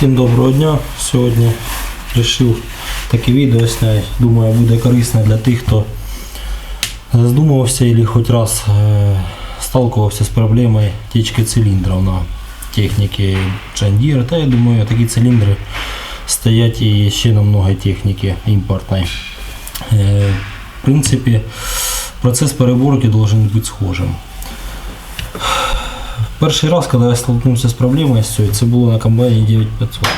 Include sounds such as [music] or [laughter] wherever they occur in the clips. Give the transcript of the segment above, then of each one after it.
Всім доброго дня. Сьогодні вирішив таке відео зняти. Думаю, буде корисно для тих, хто задумувався або хоч раз е, сталкувався з проблемою течки циліндрів на техніці John Та я думаю, такі циліндри стоять і ще на много техніки імпортної. Е, В принципі, процес переборки должен бути схожим. Перший раз, коли я столкнувся з проблемою з цією, це було на комбайні 9500.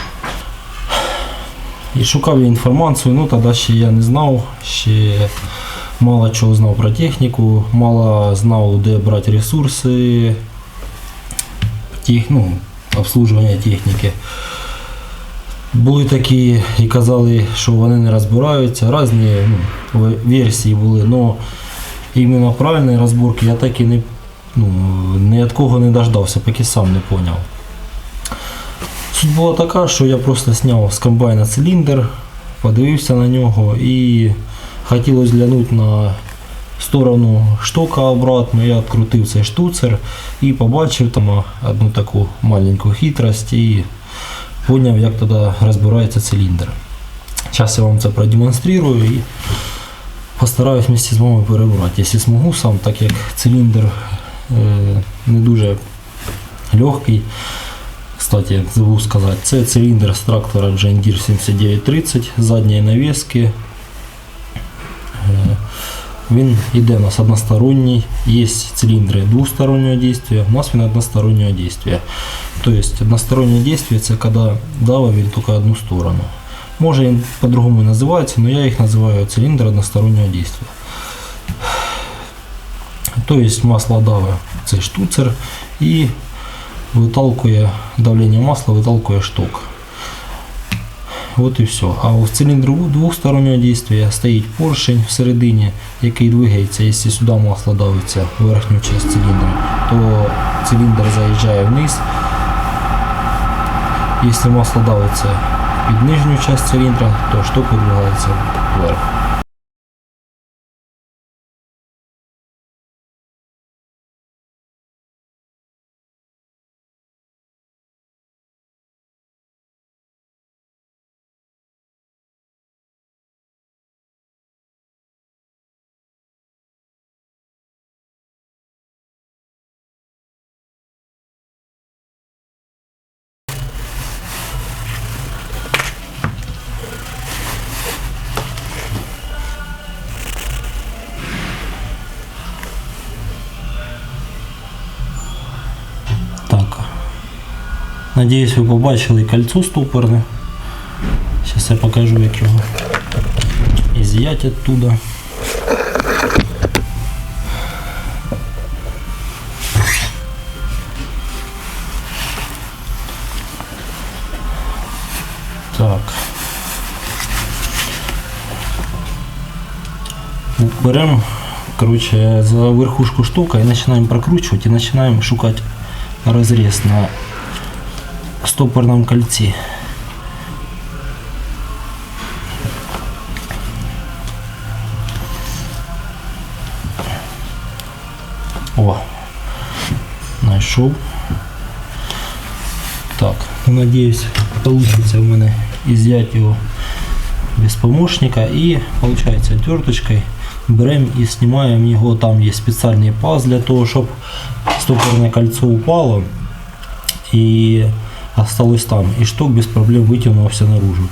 І шукав я інформацію, ну тоді ще я не знав, ще мало чого знав про техніку, мало знав, де брати ресурси, тех, ну, обслуживання техніки. Були такі і казали, що вони не розбираються, різні ну, версії були, але іменно правильної розборки я так і не ну, ні від кого не дождався, поки сам не поняв. Суть була така, що я просто зняв з комбайна циліндр, подивився на нього і хотілося глянути на сторону штока обратно. Я відкрутив цей штуцер і побачив там одну таку маленьку хитрость і поняв, як тоді розбирається циліндр. Зараз я вам це продемонструю і постараюсь вместе з вами перебрати, якщо змогу сам, так як циліндр не дуже легкий. Кстати, забув сказати, це циліндр з трактора John Deere 7930 задньої навіски. Е, Він йде у нас односторонній, є циліндри двостороннього действия, у нас він одностороннього действия. Тобто одностороннее действие це коли дава він тільки одну сторону. Може він по-другому називається, але я їх називаю циліндр одностороннього действия. Тобто масло даве цей штуцер і виталкує давлення масла, виталкує шток. От і все. А в циліндру двостороннього дійства стоїть поршень всередині, який двигається, якщо сюди масло давиться в верхню частину циліндра, то циліндр заїжджає вниз. Якщо масло давиться під нижню частину циліндра, то шток видвигається вверх. Надіюсь, ви побачили кольцо ступорне. Зараз я покажу, як його із'яти оттуда. Так. Беремо, короче, за верхушку штука и начинаем прокручивать и начинаем шукать разрез на стопорном кольце. О, знайшов. Так, ну, надеюсь, получится у мене изъять его без помощника и получается отверточкой берем и снимаем его там есть специальный паз для того чтобы стопорное кольцо упало и осталось там и шток без проблем вытянулся наружу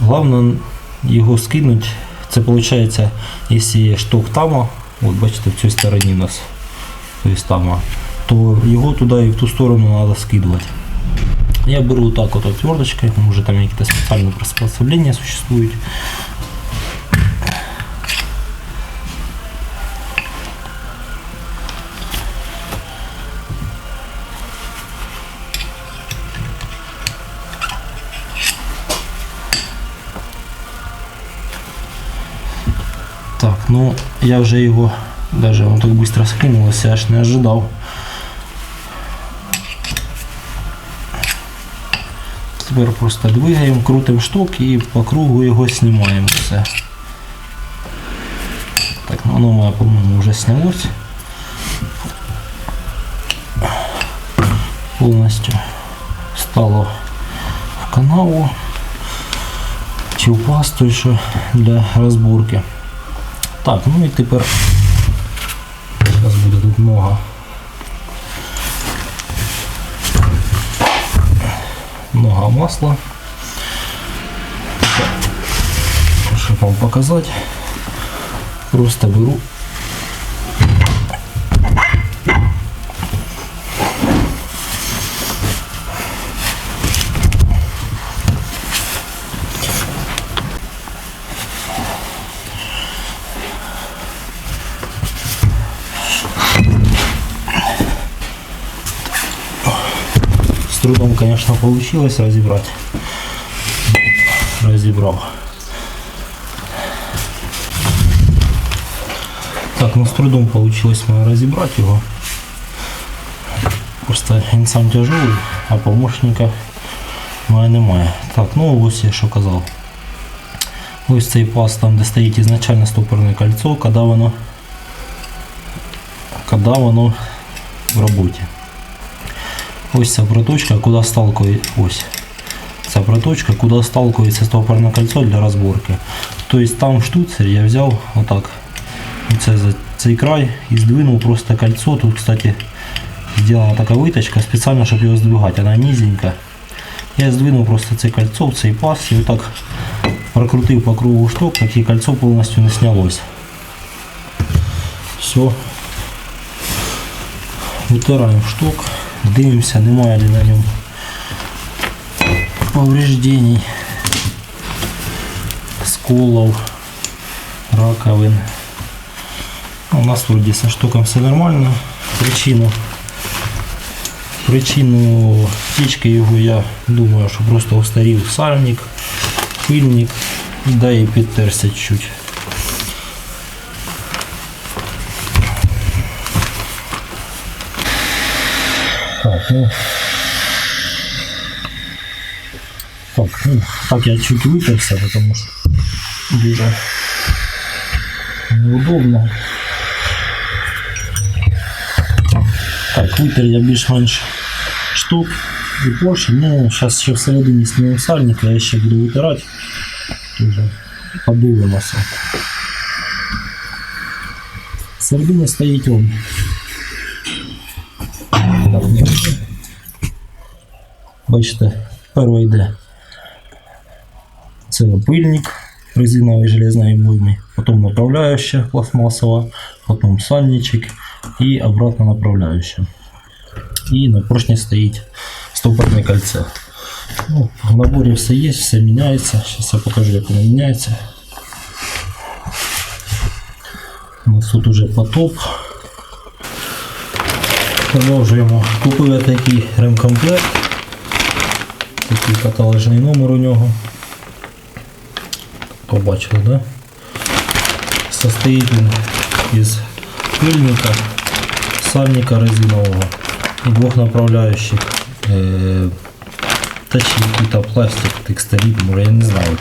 главное его скинуть це получается если шток там вот бачите в цій стороні у нас то есть там то його туди і в ту сторону надо скидывать я беру вот так вот отверточкой, уже там какие-то специальные приспособления существуют. Ну я вже його даже он так быстро скинулся, аж не ожидал. Тепер просто двигаємо, крутимо шток і по кругу його знімаємо все. Так, ну воно моє, по-моєму, вже снялось. Повністю стало в канаву чи в пасту що для розборки. Так, ну і тепер зараз буде тут. Нога масла. Щоб вам показати, просто беру С трудом, конечно, получилось разобрать. Разобрал. Так, ну с трудом получилось мне разобрать его. Просто він сам тяжелый, а помощника в мене немає. Так, ну ось я що казав. Ось цей паз там, де стоїть ізначально стопорне кольцо, коли воно, коли воно в роботі. Ось ця проточка, куди сталкується, ось ця проточка, куди сталкується стопорне кольцо для розборки. Тобто там в штуцері я взяв отак оце за цей край і здвинув просто кольцо. Тут, кстати, сделана така виточка спеціально, щоб його здвигати, вона низенька. Я здвинув просто це кольцо в цей паз і отак прокрутив по кругу шток, так і кольцо повністю не снялось. Все. Витираємо шток, Дивимося, немає ли на ньому повреждений, сколов, раковин. У нас вроде со штуком все нормально. Причину Причину течки його я думаю, що просто устарів сальник, пильник, да і підтерся чуть. Так, ну. Так, ну, так я чуть выперся, потому что дуже неудобно. Так, витер я більш-менш штук і поршень. Ну, зараз ще всередині сніму сальника, я ще буду витирати. Тоже подивимося. Всередині стоїть он. Бачите, перший йде. Це пильник резиновий железної обойми, потім направляющая пластмассова, потім сальничек і обратно направляющая. І на поршні стоїть стопорне кольце. Ну, в наборі все є, все міняється. Зараз я покажу, як воно міняється. У нас тут уже потоп. Продовжуємо. Купив я такий ремкомплект. Такий каталожний номер у нього. Побачили, да? Состоїть він із пильника, сальника резинового и двух направляющих э, точки какой-то пластик, текстолит, может я не знаю.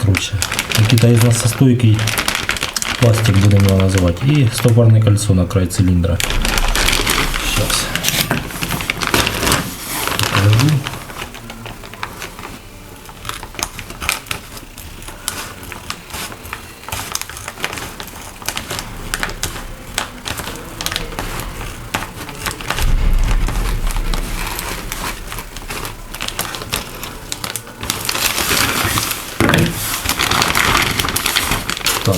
Короче, какие-то из насостойкий пластик будем его называть. И стопорное кольцо на край цилиндра. Сейчас. Так.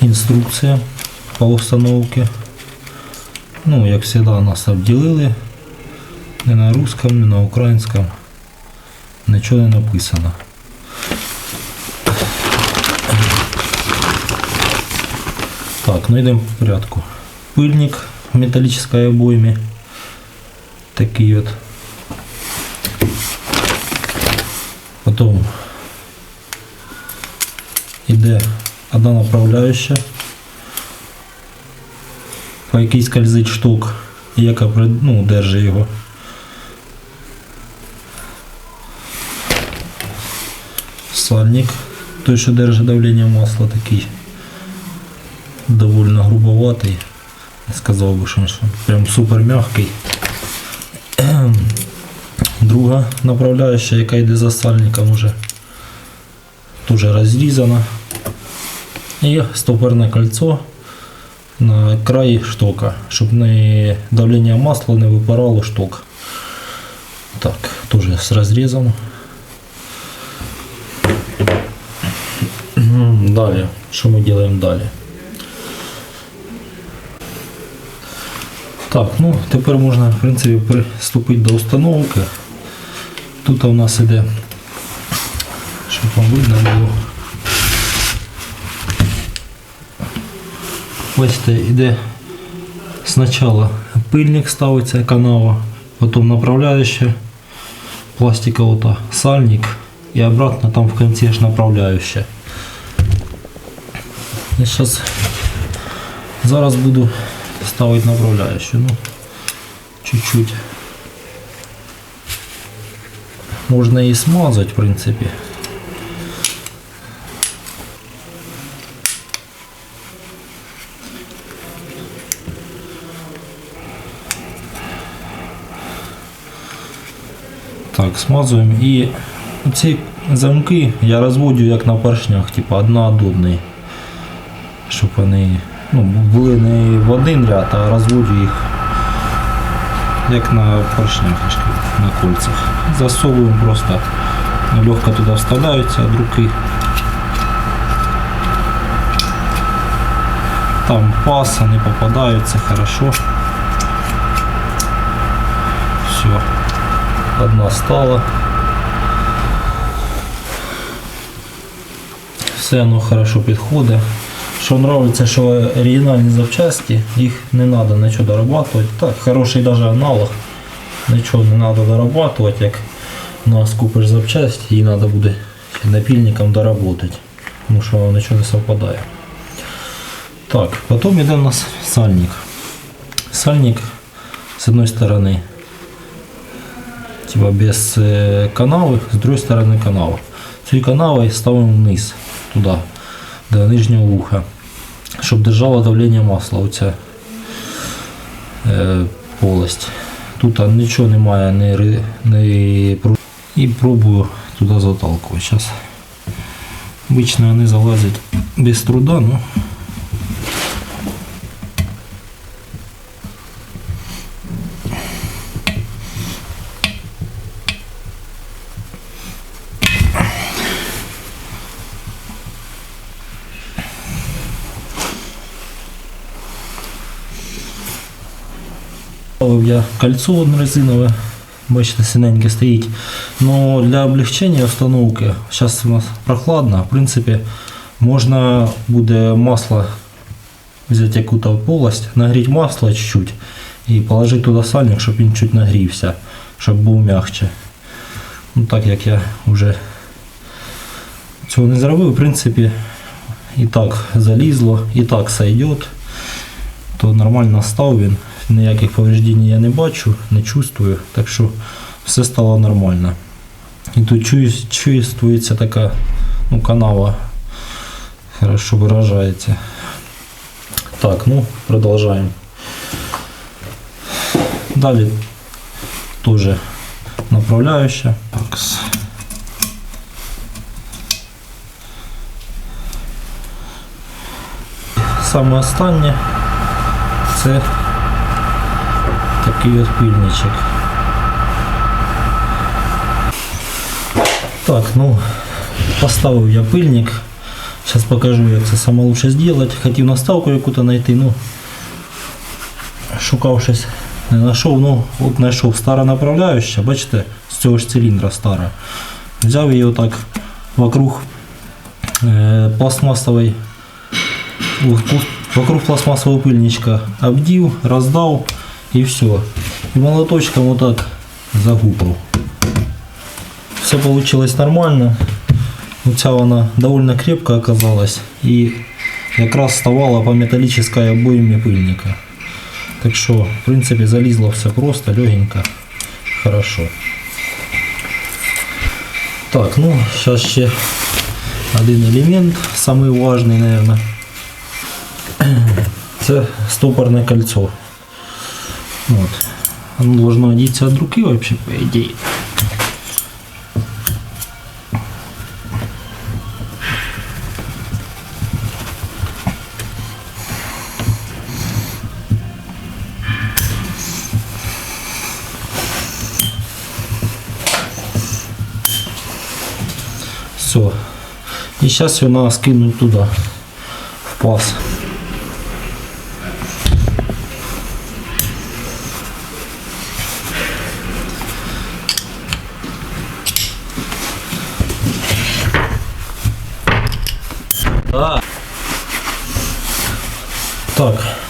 Инструкция по установке. Ну, як всегда, нас обділили. Не на русском, не на українському. Нічого не написано. Так, ну йдемо по порядку. Пильник в металлической обойме. Такий от. Потом іде одна направляющая, по якій скользить штук, яка ну, держить його. Сальник, той, що держить давлення масла, такий довольно грубоватий. Не сказав би, що він прям супер м'який. [clears throat] Друга направляюща, яка йде за сальником уже. Тоже розрізана. І стопорне кольцо на краї штока, щоб не давлення масла не випарало шток. Так, тоже з розрізом. Далі. Що ми робимо далі? Так, ну тепер можна в принципі приступити до установки. Тут у нас іде, щоб вам видно було. Бачите, іде спочатку пильник ставиться канава, потім направляющая, пластиковая та сальник и обратно там в конце ж направляющая. Я сейчас зараз буду ставить направляющую, ну чуть-чуть. Можно и смазать, в принципе. Так, смазуємо. І ці замки я розводю як на поршнях, типу одноододний. Щоб вони ну, були не в один ряд, а розводжу їх як на поршнях, на кольцах. Засовуємо просто легко туди вставляються від руки. Там паса не попадаються хорошо. Все. Одна стала. Все воно хорошо підходить. Що подобається, що оригінальні запчасті, їх не треба нічого дорабатувати. Так, хороший навіть аналог. Нічого не треба дорабатувати, як у нас купиш запчасті, її треба буде напільником доработати. Тому що нічого не совпадає. Так, потім йде у нас сальник. Сальник з одної сторони типа без э, канави, з другої сторони канава. Цією канавою ставимо вниз, туди, до нижнього вуха, щоб держало давлення масла оця е, полость. Тут а, нічого немає, не, не і пробую туди заталкувати. Зараз обично вони залазять без труда, ну Ставив я кольцо резинове, бачите, синеньке стоїть. Но для облегчення установки, зараз у нас прохладно, в принципі, можна буде масло взяти якусь полость, нагріти масло чуть-чуть і положити туди сальник, щоб він чуть нагрівся, щоб був м'якче. Ну, так як я вже цього не зробив, в принципі, і так залізло, і так сойдет, то нормально став він. Ніяких повреждень я не бачу, не чувствую, так що все стало нормально. І тут чувствується така ну, канава, хорошо виражається. Так, ну, продовжаємо. Далі теж направляющая. Так. Саме останнє це такий от пильничок. Так, ну, поставив я пильник. Зараз покажу, як це саме лучше зробити. Хотів наставку яку-то знайти, ну шукав щось, не знайшов, ну от знайшов стара направляюча, бачите, з цього ж циліндра стара. Взяв її отак вокруг е, пластмасової вокруг- вокруг пластмассового пыльничка обдів, роздав і все. І молоточком отак загупав. Все получилось нормально. Оця вона довольно крепко оказалась і якраз вставала по металлической обойме пыльника. Так що, в принципі, залізло все просто, легенько, хорошо. Так, ну, зараз ще один елемент, самий важний, наверное. [clears throat] Це стопорне кольцо. Вот. Оно должно одеться от руки вообще, по идее. Все. И сейчас ее надо скинуть туда, в паз.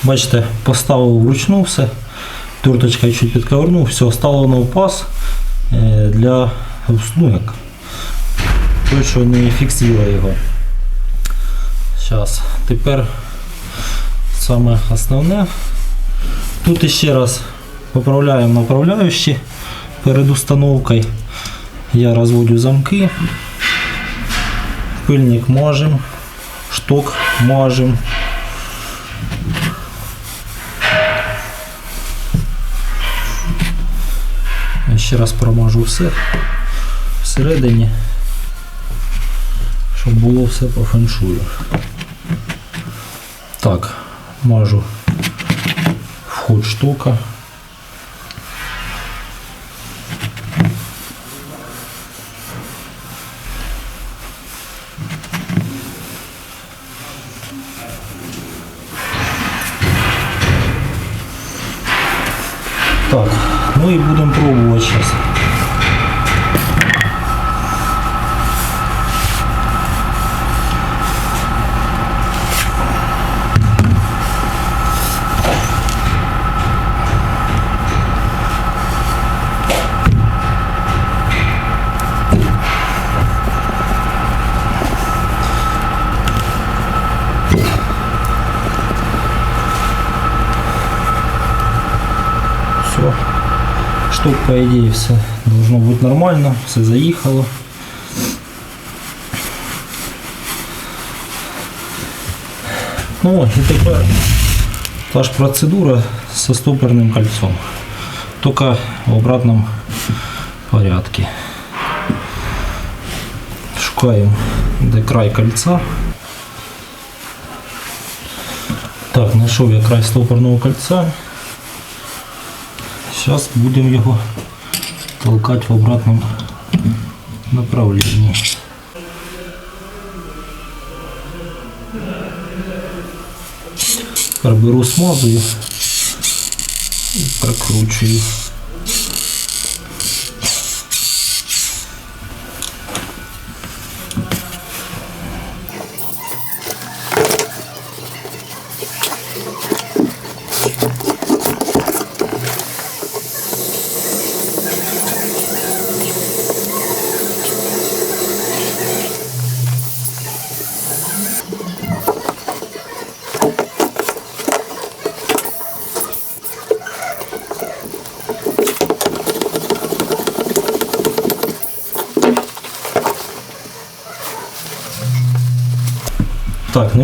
Бачите, поставив вручну все. Торточка чуть підковернув, все, стало на паз е, для ну, як, той, що не фіксує його. Зараз, тепер саме основне. Тут іще раз поправляємо направляючі перед установкою. Я розводю замки, пильник мажем, шток мажем. Ще раз промажу все всередині, щоб було все по феншую. Так, мажу вход штука. Так, ну і будемо пробувати зараз. Все. Штук, по идее, все должно быть нормально, все заїхало. Ну і тепер та ж процедура со стоперним кольцом. Только в обратном порядке. Шукаємо де край кольца. Так, знайшов я край стопорного кольца. Сейчас будем его толкать в обратном направлении. Беру смазую і прокручую.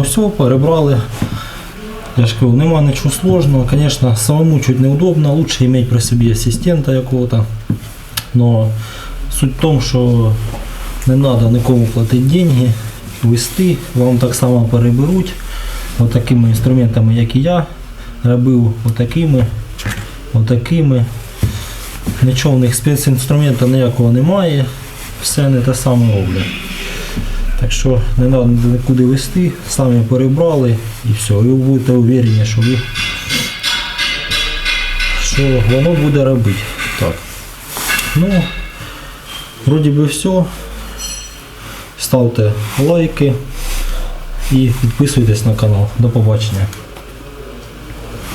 Все, перебрали. Я ж кажу, нема нічого сложного. Конечно, самому чуть неудобно, лучше иметь при собі асистента якого-то. Но суть в тому, що не треба нікому платити деньги, вести, вам так само переберуть. Отакими інструментами, як і я робив, отакими, отакими. Нічого в них спецінструменту ніякого немає, все не те саме роблять. Так що не треба нікуди вести, самі перебрали і все. Ви будете уверені, що ви що воно буде робити. Так. Ну, вроді би все. Ставте лайки і підписуйтесь на канал. До побачення.